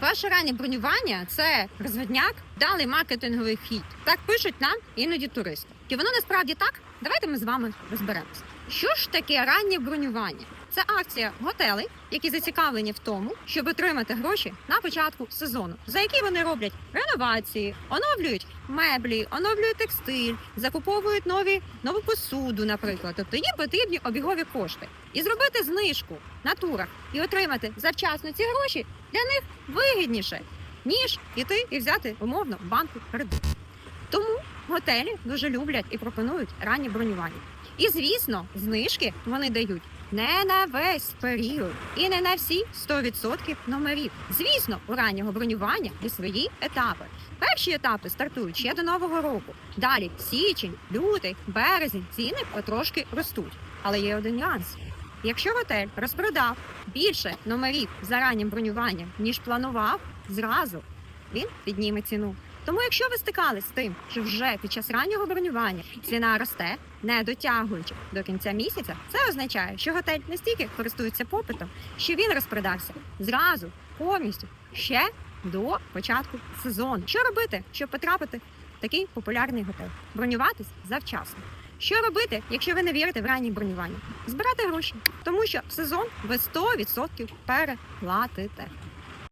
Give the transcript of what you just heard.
Ваше раннє бронювання це розводняк, далий маркетинговий хід. Так пишуть нам іноді туристи. Чи воно насправді так? Давайте ми з вами розберемося. Що ж таке раннє бронювання? Це акція готелей, які зацікавлені в тому, щоб отримати гроші на початку сезону, за які вони роблять реновації, оновлюють меблі, оновлюють текстиль, закуповують нові нову посуду, наприклад. Тобто їм потрібні обігові кошти. І зробити знижку на турах і отримати завчасно ці гроші для них вигідніше, ніж іти і взяти умовно в банку кредит. Тому готелі дуже люблять і пропонують раннє бронювання. І звісно, знижки вони дають не на весь період і не на всі 100% номерів. Звісно, у раннього бронювання є свої етапи. Перші етапи стартують ще до нового року. Далі січень, лютий, березень ціни потрошки ростуть. Але є один нюанс. Якщо готель розпродав більше номерів за раннім бронюванням, ніж планував, зразу він підніме ціну. Тому, якщо ви стикались з тим, що вже під час раннього бронювання ціна росте, не дотягуючи до кінця місяця, це означає, що готель настільки користується попитом, що він розпродався зразу повністю ще до початку сезону. Що робити, щоб потрапити в такий популярний готель? Бронюватись завчасно. Що робити, якщо ви не вірите в раннє бронювання? Збирати гроші, тому що в сезон ви 100% переплатите.